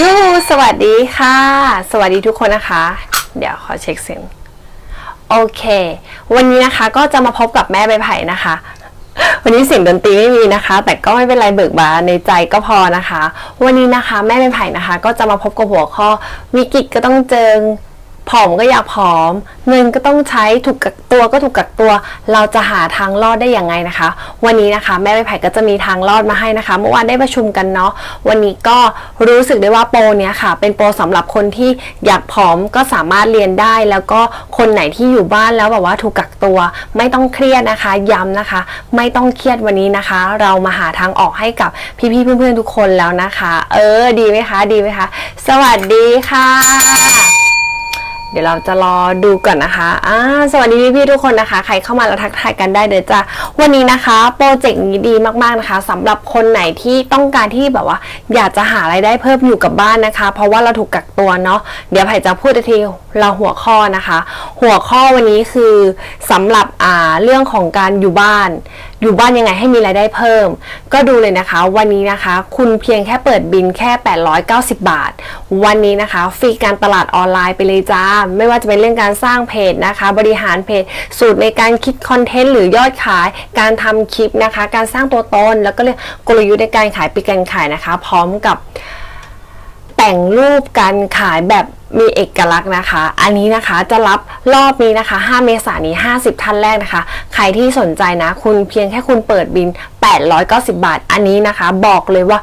ยูสวัสดีค่ะ สวัสดีทุกคนนะคะ เดี๋ยวขอเช็คเสียงโอเค วันนี้นะคะก็จะมาพบกับแม่ใบไผ่นะคะ วันนี้เสียงดนตรีไม่มีนะคะ แต่ก็ไม่เป็นไรเบิกบานในใจก็พอนะคะ วันนี้นะคะ แม่ใบไผ่นะคะ ก็จะมาพบกับหัวข้อวิกฤตก็ต้องเจอ ผอมก็อยากผอม เงินก็ต้องใช้ถูกกักตัวก็ถูกกักตัว เราจะหาทางรอดได้อย่างไงนะคะ วันนี้นะคะ แม่ใบไผ่ก็จะมีทางรอดมาให้นะคะ เมื่อวานได้ประชุมกันเนาะวันนี้ก็รู้สึกได้ว่าโปรเนี้ยค่ะ เป็นโปรสำหรับคนที่อยากผอมก็สามารถเรียนได้ แล้วก็คนไหนที่อยู่บ้านแล้วแบบว่าถูกกักตัว ไม่ต้องเครียดนะคะ ย้ำนะคะ ไม่ต้องเครียดวันนี้นะคะ เรามาหาทางออกให้กับพี่ๆเพื่อนๆทุกคนแล้วนะคะ เออดีไหมคะ ดีไหมคะ สวัสดีค่ะ ดี๋ยวเราจะรอดูก่อนนะคะอ่าสวัสดีพี่ๆทุกคนนะคะ ใครเข้ามาแล้วทักทายกันได้เดี๋ยวจะวันนี้นะคะโปรเจกต์นี้ดีมากๆนะคะสำหรับคนไหนที่ต้องการที่แบบว่า อยากจะหารายได้เพิ่มอยู่กับบ้านนะคะ เพราะว่าเราถูกกักตัวเนาะเดี๋ยวไผ่จะพูดอีกทีเราหัวข้อนะคะ หัวข้อวันนี้คือสำหรับอ่าเรื่องของการอยู่บ้านอยู่บ้านยังไงให้มีรายได้เพิ่ม ก็ดูเลยนะคะ วันนี้นะคะ คุณเพียงแค่เปิดบินแค่ 890 บาท วันนี้นะคะฟรีการตลาดออนไลน์ไปเลยจ้า ไม่ว่าจะเป็นเรื่องการสร้างเพจนะคะ บริหารเพจ สูตรในการคิดคอนเทนต์หรือยอดขาย การทำคลิปนะคะ การสร้างตัวตน แล้วก็เรื่องกลยุทธ์ในการขายปีการขายนะคะ พร้อมกับแต่งรูปการขายแบบ มีเอกลักษณ์นะคะ อันนี้นะคะจะรับรอบนี้นะคะ 5 เมษายนนี้ 50 ท่านแรกนะคะ ใครที่สนใจนะ คุณเพียงแค่คุณเปิดบิน 890 บาท อันนี้นะคะ บอกเลยว่า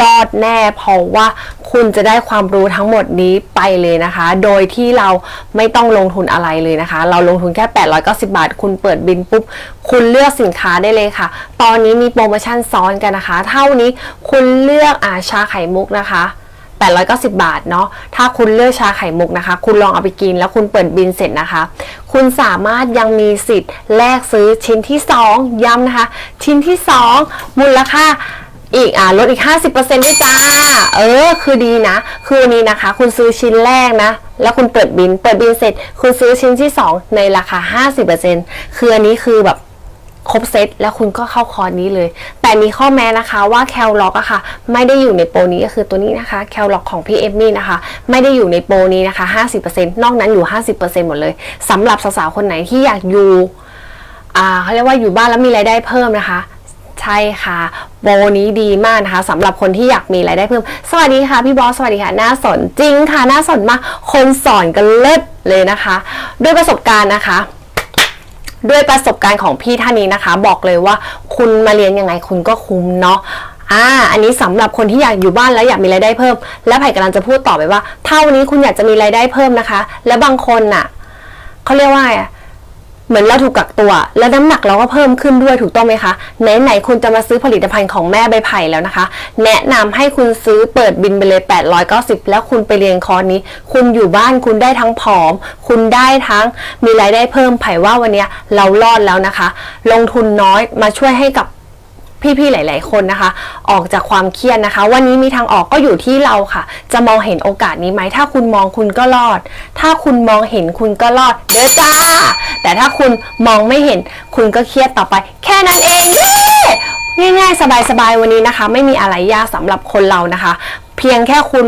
รอดแน่ เพราะว่าคุณจะได้ความรู้ทั้งหมดนี้ไปเลยนะคะ โดยที่เราไม่ต้องลงทุนอะไรเลยนะคะ เราลงทุนแค่ 890 บาท คุณเปิดบินปุ๊บ คุณเลือกสินค้าได้เลยค่ะ ตอนนี้มีโปรโมชั่นซ้อนกันนะคะ เท่านี้คุณเลือกอาชาไข่มุกนะคะ 890 บาทเนาะถ้าคุณเลือกชาไข่มุกนะคะ คุณลองเอาไปกินแล้วคุณเปิดบินเสร็จนะคะ คุณสามารถยังมีสิทธิ์แลกซื้อชิ้นที่ 2 ย้ำนะคะ ชิ้นที่ 2 มูลค่าอีกอ่าลดอีก 50%ด้วยจ้า เออ คือดีนะ คือวันนี้นะคะ คุณซื้อชิ้นแรกนะ แล้วคุณเปิดบิน เปิดบินเสร็จ คุณซื้อชิ้นที่ 2 ในราคา 50%คืออันนี้คือแบบ ครบเซตแล้วคุณก็เข้าคอร์สนี้เลย แต่มีข้อแม้นะคะว่าแคลล็อกอะค่ะ ไม่ได้อยู่ในโปรนี้ก็คือตัวนี้นะคะแคลล็อกของพี่เอมมี่นะคะ ไม่ได้อยู่ในโปรนี้นะคะ 50%นอกนั้นอยู่ 50%หมดเลยสำหรับสาวๆคนไหนที่อยากอยู่อ่าเขาเรียกว่าอยู่บ้านแล้วมีรายได้เพิ่มนะคะ ใช่ค่ะโปรนี้ดีมากนะคะสำหรับคนที่อยากมีรายได้เพิ่ม สวัสดีค่ะพี่บอสสวัสดีค่ะน่าสนจริงค่ะน่าสนมากคนสอนกันเลิศเลยนะคะ ด้วยประสบการณ์นะคะ ด้วยประสบการณ์ของพี่ท่านนี้นะคะ บอกเลยว่าคุณมาเรียนยังไงคุณก็คุ้มเนาะอ่า อันนี้สำหรับคนที่อยากอยู่บ้านแล้วอยากมีรายได้เพิ่ม และไผ่กำลังจะพูดต่อไปว่าถ้าวันนี้คุณอยากจะมีรายได้เพิ่มนะคะ และบางคนน่ะเขาเรียกว่าไง เหมือนเราถูกกักตัว แล้วน้ำหนักเราก็เพิ่มขึ้นด้วยถูกต้องไหมคะไหนๆคุณจะมาซื้อผลิตภัณฑ์ของแม่ใบไผ่แล้วนะคะ แนะนำให้คุณซื้อเปิดบินไปเลย 890 แล้วคุณไปเรียนคอร์สนี้ คุณอยู่บ้านคุณได้ทั้งผอม คุณได้ทั้งมีรายได้เพิ่มไผ่ว่าวันนี้เรารอดแล้วนะคะ ลงทุนน้อยมาช่วยให้กับ พี่ๆหลาย ๆ คนนะคะ ออกจากความเครียดนะคะ วันนี้มีทางออกก็อยู่ที่เราค่ะ จะมองเห็นโอกาสนี้ไหมถ้าคุณมองคุณก็รอด ถ้าคุณมองเห็นคุณก็รอดเด้อจ้า แต่ถ้าคุณมองไม่เห็นคุณก็เครียดต่อไป แค่นั้นเองเย้ง่ายๆ สบายๆ วันนี้นะคะ ไม่มีอะไรยากสำหรับคนเรานะคะ เพียงแค่คุณ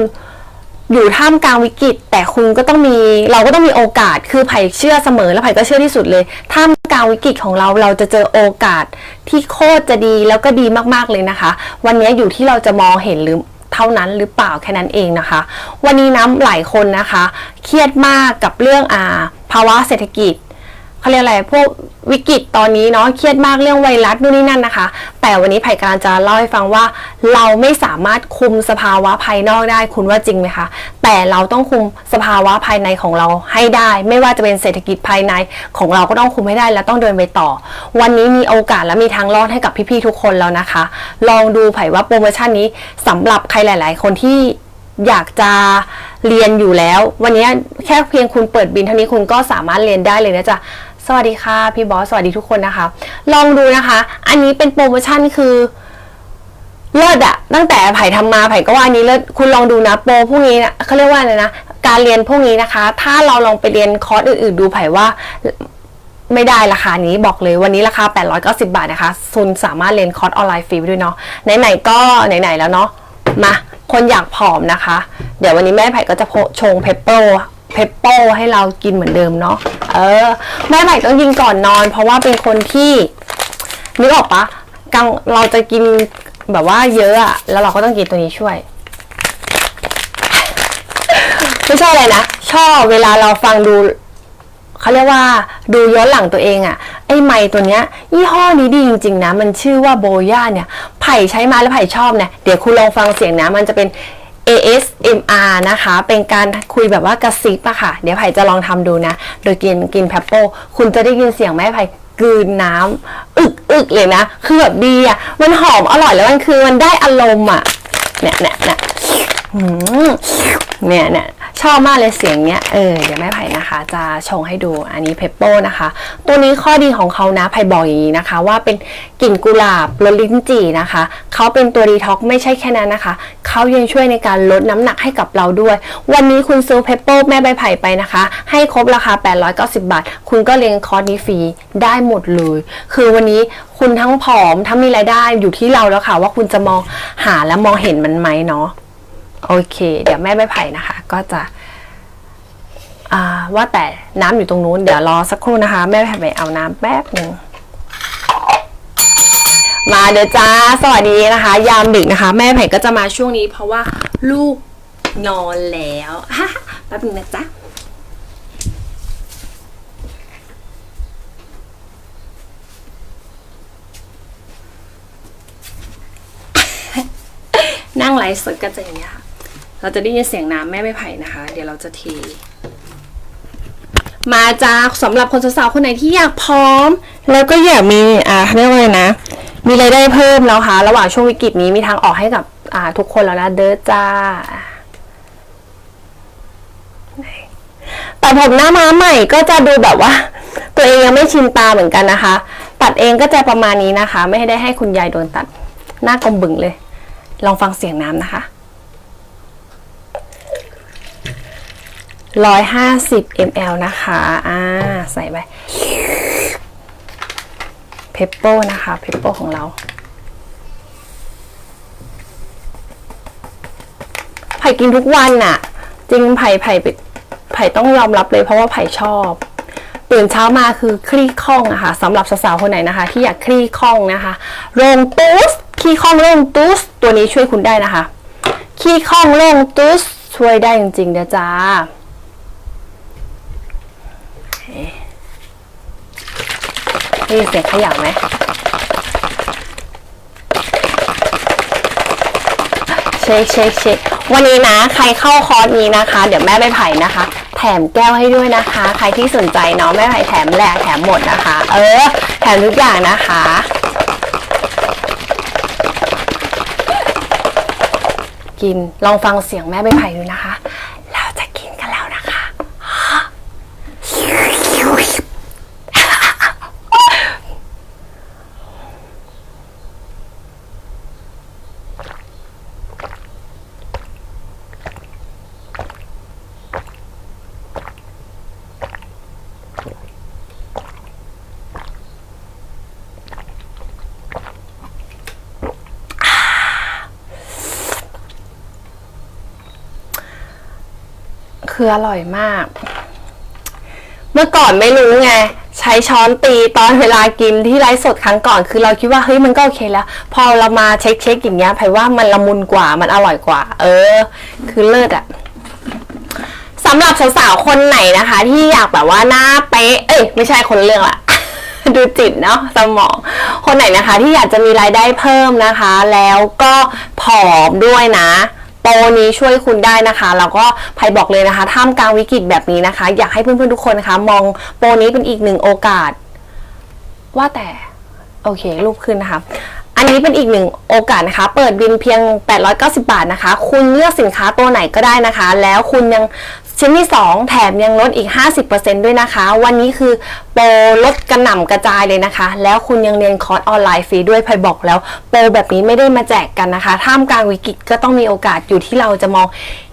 อยู่ท่ามกลางวิกฤต แต่คุณก็ต้องมีเราก็ต้องมีโอกาสคือไผ่เชื่อเสมอและไผ่ก็เชื่อที่สุดเลยท่าม กาวิกฤตของเราเราจะเจอโอกาสที่โคตรจะดีแล้วก็ดีมากๆเลยนะคะ วันนี้อยู่ที่เราจะมองเห็นหรือเท่านั้นหรือเปล่าแค่นั้นเองนะคะ วันนี้น้ำหลายคนนะคะ เครียดมากกับเรื่องอ่าภาวะเศรษฐกิจ เขาเรียกอะไรพวกวิกฤตตอนนี้เนาะเครียดมากเรื่องไวรัสนู่นนี่นั่นนะคะ แต่วันนี้ไผ่กำลังจะเล่าให้ฟังว่า เราไม่สามารถคุมสภาวะภายนอกได้คุณว่าจริงไหมคะแต่เราต้องคุมสภาวะภายในของเราให้ได้ ไม่ว่าจะเป็นเศรษฐกิจภายในของเราก็ต้องคุมให้ได้และต้องเดินไปต่อ วันนี้มีโอกาสและมีทางรอดให้กับพี่ๆทุกคนแล้วนะคะ ลองดูไผ่ว่าโปรโมชั่นนี้สำหรับใครหลาย ๆ คนที่อยากจะเรียนอยู่แล้ว วันนี้แค่เพียงคุณเปิดบินเท่านี้คุณก็สามารถเรียนได้เลยนะจ๊ะ สวัสดีค่ะพี่บอสสวัสดีทุกคนนะคะ ลองดูนะคะ อันนี้เป็นโปรโมชั่นคือเลิศอะตั้งแต่ไผ่ทำมาไผ่ก็ว่าอันนี้เลิศคุณลองดูนะโปรพวกนี้นะเขาเรียกว่าอะไรนะการเรียนพวกนี้นะคะ ถ้าเราลองไปเรียนคอร์สอื่น ๆ ดูไผ่ว่าไม่ได้ราคานี้บอกเลยวันนี้ราคา 890 บาทนะคะคุณสามารถเรียนคอร์สออนไลน์ฟรีด้วยเนาะไหนๆก็ไหนๆแล้วเนาะมาคนอยากผอมนะคะ เดี๋ยววันนี้แม่ไผ่ก็จะโพชงเพปเปอร์ เพปเปอร์ให้เรากินเหมือนเดิมเนาะเออ แม่ไผ่ต้องกินก่อนนอน เพราะว่าเป็นคนที่นึกออกปะกลางเราจะกินแบบว่าเยอะอะแล้วเราก็ต้องกินตัวนี้ช่วยไม่ใช่อะไรนะชอบเวลาเราฟังดูเขาเรียกว่าดูย้อนหลังตัวเองอะไอ้ไมค์ตัวเนี้ย ยี่ห้อนี้ดีจริง ๆ นะ มันชื่อว่าโบย่าเนี่ย ไผ่ใช้มาแล้วไผ่ชอบเนี่ย เดี๋ยวคุณลองฟังเสียงนะ มันจะเป็น ASMR นะคะ เป็นการคุยแบบว่ากระซิบอะค่ะ เดี๋ยวไผ่จะลองทำดูนะ โดยกินกินแพปโป คุณจะได้ยินเสียงแม่ไผ่กลืนน้ำอึกอึกเลยนะ คือแบบดีอะมันหอมอร่อยแล้วมันคือมันได้อารมณ์อะเนี่ยเนี่ยเนี่ยเนี่ยเนี่ยชอบมากเลยเสียงเนี้ย เออ เดี๋ยวแม่ไผ่นะคะ จะชงให้ดู อันนี้เพปโป้นะคะ ตัวนี้ข้อดีของเขานะ ไผ่บอกอย่างนี้นะคะ ว่าเป็นกลิ่นกุหลาบรสลิ้นจี่นะคะ เขาเป็นตัวดีท็อกไม่ใช่แค่นั้นนะคะ เขายังช่วยในการลดน้ำหนักให้กับเราด้วย วันนี้คุณซื้อเพปโป้แม่ใบไผ่ไปนะคะ ให้ครบราคา 890 บาท คุณก็เรียนคอร์สนี้ฟรีได้หมดเลย คือวันนี้คุณทั้งผอมทั้งมีรายได้อยู่ที่เราแล้วค่ะ ว่าคุณจะมองหาและมองเห็นมันไหมเนาะโอเค เดี๋ยวแม่ใบไผ่นะคะ ก็จะว่าแต่น้ำอยู่ตรงนู้น เดี๋ยวรอสักครู่นะคะ แม่ใบไผ่ไปเอาน้ำแป๊บหนึ่ง มาเดี๋ยวจ้า สวัสดีนะคะ ยามดึกนะคะ แม่ไผ่ก็จะมาช่วงนี้ เพราะว่าลูกนอนแล้วแป๊บนึงนะจ๊ะนั่งไลฟ์สดก็จะอย่างเงี้ค่ะ เราจะได้ยินเสียงน้ำแม่ไม่ไผ่นะคะ เดี๋ยวเราจะเท มาจากสำหรับคนสาวๆคนไหนที่อยากพร้อม แล้วก็อยากมีอ่าเขาเรียกว่าอะไรนะ มีรายได้เพิ่มแล้วค่ะ ระหว่างช่วงวิกฤตนี้มีทางออกให้กับอ่าทุกคนแล้วนะเด้อจ้าแต่ผมหน้าม้าใหม่ก็จะดูแบบว่า ตัวเองยังไม่ชินตาเหมือนกันนะคะ ตัดเองก็จะประมาณนี้นะคะ ไม่ได้ให้คุณยายโดนตัดหน้ากลมบึงเลย ลองฟังเสียงน้ำนะคะร้อยห้าสิบ ml นะคะ อ่า ใส่ไป เพปโป้นะคะเพปโป้ของเราไผ่กินทุกวันน่ะ จริงไผ่ไผ่ไผ่ต้องยอมรับเลยเพราะว่าไผ่ชอบตื่นเช้ามาคือคลี่คล่องอะค่ะสำหรับสาวๆคนไหนนะคะ ที่อยากคลี่คล่องนะคะโรงตูสคลี่คล่องโรงตูสตัวนี้ช่วยคุณได้นะคะคลี่คล่องโรงตูสช่วยได้จริงๆเด้อจ้า ได้ยินเสียงขย่าไหมเช็คเช็คเช็ควันนี้นะ ใครเข้าคอร์สนี้นะคะ เดี๋ยวแม่ใบไผ่นะคะ แถมแก้วให้ด้วยนะคะ ใครที่สนใจเนาะแม่ไผ่แถมแหลกแถมหมดนะคะ เออ แถมทุกอย่างนะคะกินลองฟังเสียงแม่ใบไผ่ดูนะคะ เราจะกินกันแล้วนะคะ คืออร่อยมาก เมื่อก่อนไม่รู้ไง ใช้ช้อนตีตอนเวลากินที่ไลฟ์สดครั้งก่อน คือเราคิดว่าเฮ้ยมันก็โอเคแล้ว พอเรามาเช็คเช็คอย่างเงี้ยไผ่ว่ามันละมุนกว่ามันอร่อยกว่า เออ คือเลิศอะสำหรับสาวๆคนไหนนะคะ ที่อยากแบบว่าหน้าเป๊ะ เอ้ยไม่ใช่คนเรื่องละดูจิตเนาะสมอง คนไหนนะคะ ที่อยากจะมีรายได้เพิ่มนะคะ แล้วก็ผอมด้วยนะ ปรนี้ช่วยคุณได้นะคะแล้วก็ไผ่บอกเลยนะคะท่ามกลางวิกฤตแบบนี้นะคะ อยากให้เพื่อนๆทุกคนนะคะมองโปรนี้เป็นอีกหนึ่งโอกาส ว่าแต่ โอเค รูปขึ้นนะคะอันนี้เป็นอีกหนึ่งโอกาสนะคะ เปิดบินเพียง 890 บาทนะคะ คุณเลือกสินค้าตัวไหนก็ได้นะคะ แล้วคุณยัง ชิ้นที่ 2 แถมยังลดอีก 50%ด้วยนะคะ วันนี้คือโปรลดกระหน่ำกระจายเลยนะคะ แล้วคุณยังเรียนคอร์สออนไลน์ฟรีด้วยพายบอกแล้ว โปรแบบนี้ไม่ได้มาแจกกันนะคะ ท่ามกลางวิกฤตก็ต้องมีโอกาสอยู่ที่เราจะมอง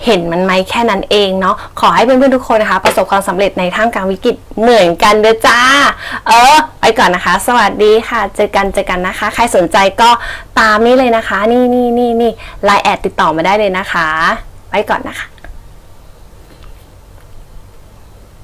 เห็นมันไหมแค่นั้นเองเนาะขอให้เพื่อนๆทุกคนนะคะ ประสบความสำเร็จในท่ามกลางวิกฤตเหมือนกันเด้อจ้า เออไปก่อนนะคะ สวัสดีค่ะ เจอกันเจอกันนะคะ ใครสนใจก็ตามนี้เลยนะคะ นี่นี่นี่นี่ไลน์แอดติดต่อมาได้เลยนะคะ ไปก่อนนะคะ